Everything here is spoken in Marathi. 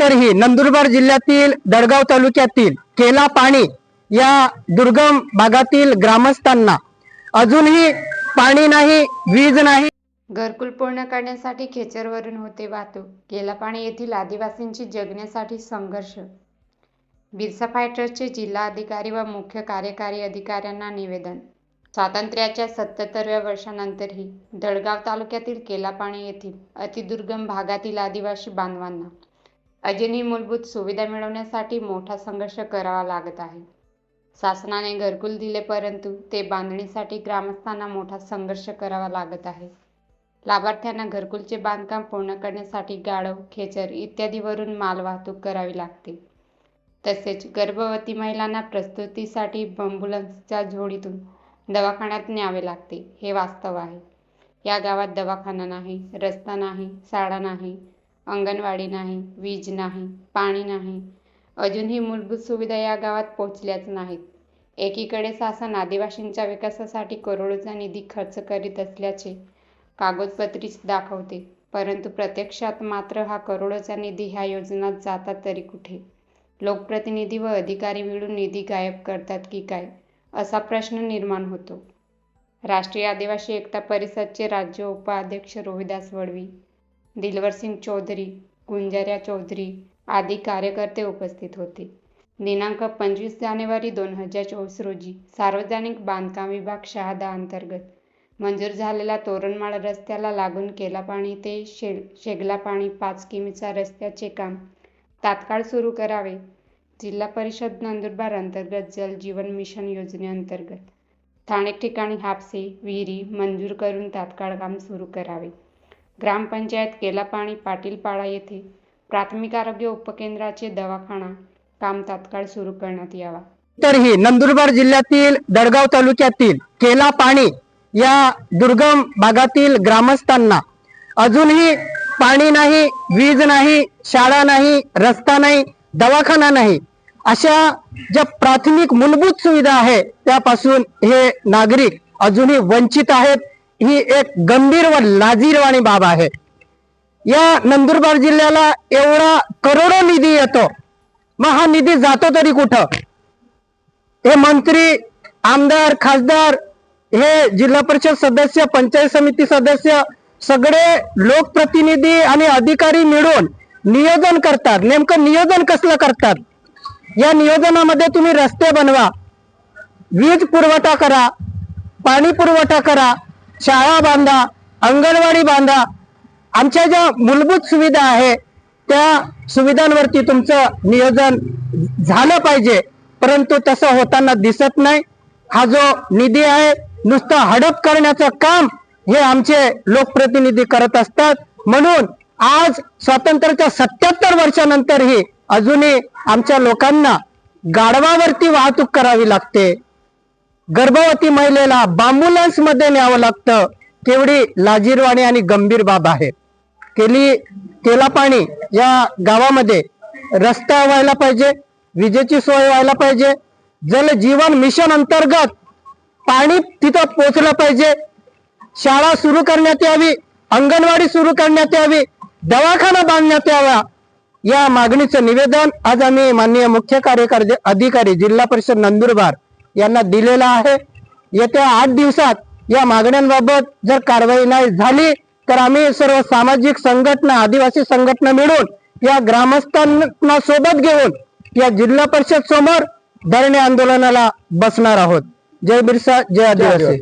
तरीही नंदुरबार जिल्ह्यातील दडगाव तालुक्यातील केला पाणी या दुर्गम भागातील ग्रामस्थांना अजूनही पाणी नाही वीज नाही. घरकुल पूर्ण करण्यासाठी खेचरवरून होते वाहतूक. गेलापाणी येथील आदिवासींची जगण्यासाठी संघर्ष. बिरसा फायटर्सचे जिल्हा अधिकारी व मुख्य कार्यकारी अधिकाऱ्यांना निवेदन. स्वातंत्र्याच्या सत्याहत्तरव्या वर्षानंतरही दडगाव तालुक्यातील केलापाणी येथील अतिदुर्गम भागातील आदिवासी बांधवांना अजूनही मूलभूत सुविधा मिळवण्यासाठी मोठा संघर्ष करावा लागत आहे. शासनाने घरकुल दिले परंतु ते बांधणीसाठी ग्रामस्थांना मोठा संघर्ष करावा लागत आहे. लाभार्थ्यांना घरकुलचे बांधकाम पूर्ण करण्यासाठी गाढव खेचर इत्यादीवरून माल वाहतूक करावी लागते. तसेच गर्भवती महिलांना प्रस्तुतीसाठी बंबुलन्सच्या झोडीतून दवाखान्यात न्यावे लागते हे वास्तव आहे. या गावात दवाखाना नाही रस्ता नाही शाळा नाही अंगणवाडी नाही वीज नाही पाणी नाही. अजूनही मूलभूत सुविधा या गावात पोहोचल्याच नाहीत. एकीकडे शासन आदिवासींच्या विकासासाठी करोडोचा निधी खर्च करीत असल्याचे कागदपत्रीच दाखवते परंतु प्रत्यक्षात मात्र हा करोडोचा निधी ह्या योजनात जातात तरी कुठे? लोकप्रतिनिधी व अधिकारी मिळून निधी गायब करतात की काय? असा प्रश्न निर्माण होतो. राष्ट्रीय आदिवासी एकता परिषदचे राज्य उपाध्यक्ष रोहिदास वडवी दिलवरसिंग चौधरी गुंजाऱ्या चौधरी आदी कार्यकर्ते उपस्थित होते. दिनांक पंचवीस जानेवारी दोन हजार चोवीस रोजी सार्वजनिक बांधकाम विभाग शहादा अंतर्गत मंजूर झालेला तोरणमाळ रस्त्याला लागून केला पाणी ते शे शेगलापाणी पाच किमीचा रस्त्याचे काम तात्काळ सुरू करावे. जिल्हा परिषद नंदुरबार अंतर्गत जल जीवन मिशन योजनेअंतर्गत स्थानिक ठिकाणी हापसे विहिरी मंजूर करून तात्काळ काम सुरू करावे. ग्रामपंचायत केलापाणी पाटीलपाडा येथे प्राथमिक आरोग्य उपकेंद्राचे दवाखाना काम तात्काळ सुरू करण्यात यावा. तरीही नंदुरबार जिल्ह्यातील दडगाव तालुक्यातील केला पाणी या दुर्गम भागातील ग्रामस्थांना अजूनही पाणी नाही वीज नाही शाळा नाही रस्ता नाही दवाखाना नाही अशा ज्या प्राथमिक मूलभूत सुविधा आहे त्यापासून हे नागरिक अजूनही वंचित आहेत. ही एक गंभीर व लाजीरवाणी बाब आहे. या नंदुरबार जिल्ह्याला एवढा करोडो निधी येतो. मग हा निधी जातो तरी कुठं? हे मंत्री आमदार खासदार हे जिल्हा परिषद सदस्य पंचायत समिती सदस्य सगळे लोकप्रतिनिधी आणि अधिकारी मिळून नियोजन करतात. नेमकं नियोजन कसलं करतात? या नियोजनामध्ये तुम्ही रस्ते बनवा. वीज पुरवठा करा. पाणी पुरवठा करा. शाळा बांधा अंगणवाडी बांधा आमच्या ज्या मूलभूत सुविधा आहे त्या सुविधांवरती तुमचं नियोजन झालं पाहिजे. परंतु तसं होताना दिसत नाही. हा जो निधी आहे नुसतं हडप करण्याचं काम हे आमचे लोकप्रतिनिधी करत असतात. म्हणून आज स्वातंत्र्याच्या सत्याहत्तर वर्षानंतरही अजूनही आमच्या लोकांना गाढवावरती वाहतूक करावी लागते. गर्भवती महिलेला बांबुलन्समध्ये न्यावं लागतं केवढी लाजीरवाणी आणि गंभीर बाब आहे. केली केला पाणी या गावामध्ये. रस्ता व्हायला पाहिजे विजेची सोय व्हायला पाहिजे. जल जीवन मिशन अंतर्गत पाणी तिथं पोचलं पाहिजे. शाळा सुरू करण्यात यावी अंगणवाडी सुरू करण्यात यावी दवाखाना बांधण्यात यावा. या मागणीचं निवेदन आज आम्ही माननीय मुख्य कार्यकारी अधिकारी जिल्हा परिषद नंदुरबार यांना दिलेलं आहे. येत्या आठ दिवसात या मागण्यांबाबत जर कारवाई नाही झाली तर आम्ही सर्व सामाजिक संघटना आदिवासी संघटना मिळून या ग्रामस्थांना सोबत घेऊन या जिल्हा परिषद समोर धरणे आंदोलनाला बसणार आहोत. जय बिरसा जय आदिवासी.